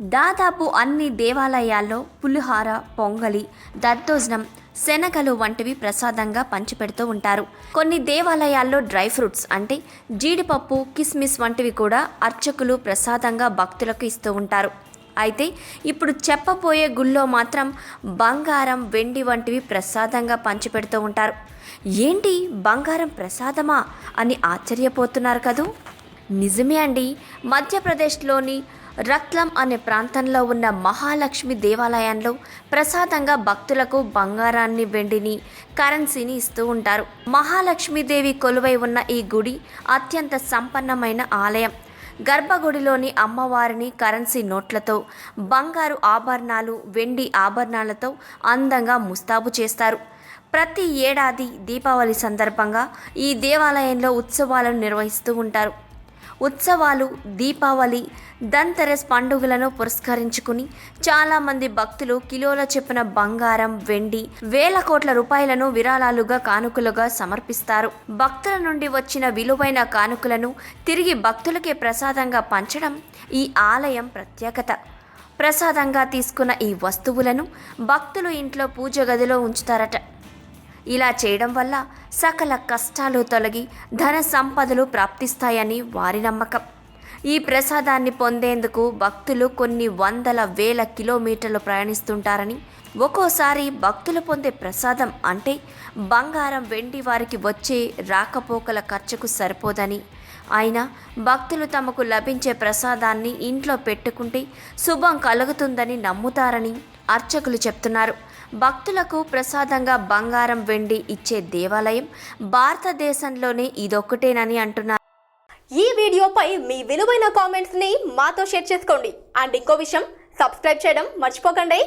దాదాపు అన్ని దేవాలయాల్లో పులిహార పొంగలి దద్దోజనం శనగలు వంటివి ప్రసాదంగా పంచిపెడుతూ ఉంటారు. కొన్ని దేవాలయాల్లో డ్రై ఫ్రూట్స్ అంటే జీడిపప్పు కిస్మిస్ వంటివి కూడా అర్చకులు ప్రసాదంగా భక్తులకు ఇస్తూ ఉంటారు. అయితే ఇప్పుడు చెప్పబోయే గుళ్ళో మాత్రం బంగారం వెండి వంటివి ప్రసాదంగా పంచిపెడుతూ ఉంటారు. ఏంటి బంగారం ప్రసాదమా అని ఆశ్చర్యపోతున్నారు కదూ? నిజమే అండి. మధ్యప్రదేశ్లోని రత్లం అనే ప్రాంతంలో ఉన్న మహాలక్ష్మి దేవాలయంలో ప్రసాదంగా భక్తులకు బంగారాన్ని వెండిని కరెన్సీని ఇస్తూ ఉంటారు. మహాలక్ష్మీదేవి కొలువై ఉన్న ఈ గుడి అత్యంత సంపన్నమైన ఆలయం. గర్భగుడిలోని అమ్మవారిని కరెన్సీ నోట్లతో బంగారు ఆభరణాలు వెండి ఆభరణాలతో అందంగా ముస్తాబు చేస్తారు. ప్రతి ఏడాది దీపావళి సందర్భంగా ఈ దేవాలయంలో ఉత్సవాలను నిర్వహిస్తూ ఉంటారు. ఉత్సవాలు దీపావళి ధన్తెరస్ పండుగలను పురస్కరించుకుని చాలామంది భక్తులు కిలోల చెప్పిన బంగారం వెండి వేల కోట్ల రూపాయలను విరాళాలుగా కానుకలుగా సమర్పిస్తారు. భక్తుల నుండి వచ్చిన విలువైన కానుకలను తిరిగి భక్తులకే ప్రసాదంగా పంచడం ఈ ఆలయం ప్రత్యేకత. ప్రసాదంగా తీసుకున్న ఈ వస్తువులను భక్తులు ఇంట్లో పూజ గదిలో ఉంచుతారట. ఇలా చేయడం వల్ల సకల కష్టాలు తొలగి ధన సంపదలు ప్రాప్తిస్తాయని వారి నమ్మకం. ఈ ప్రసాదాన్ని పొందేందుకు భక్తులు కొన్ని వందల వేల కిలోమీటర్లు ప్రయాణిస్తుంటారని ఒక్కోసారి భక్తులు పొందే ప్రసాదం అంటే బంగారం వెండి వారికి వచ్చే రాకపోకల ఖర్చుకు సరిపోదని. అయినా భక్తులు తమకు లభించే ప్రసాదాన్ని ఇంట్లో పెట్టుకుంటే శుభం కలుగుతుందని నమ్ముతారని అర్చకులు చెప్తున్నారు. భక్తులకు ప్రసాదంగా బంగారం వెండి ఇచ్చే దేవాలయం భారతదేశంలోనే ఇదొక్కటేనని అంటున్నారు. ఈ వీడియోపై మీ విలువైన కామెంట్స్ని మాతో షేర్ చేసుకోండి. అండ్ ఇంకో విషయం సబ్స్క్రైబ్ చేయడం మర్చిపోకండి.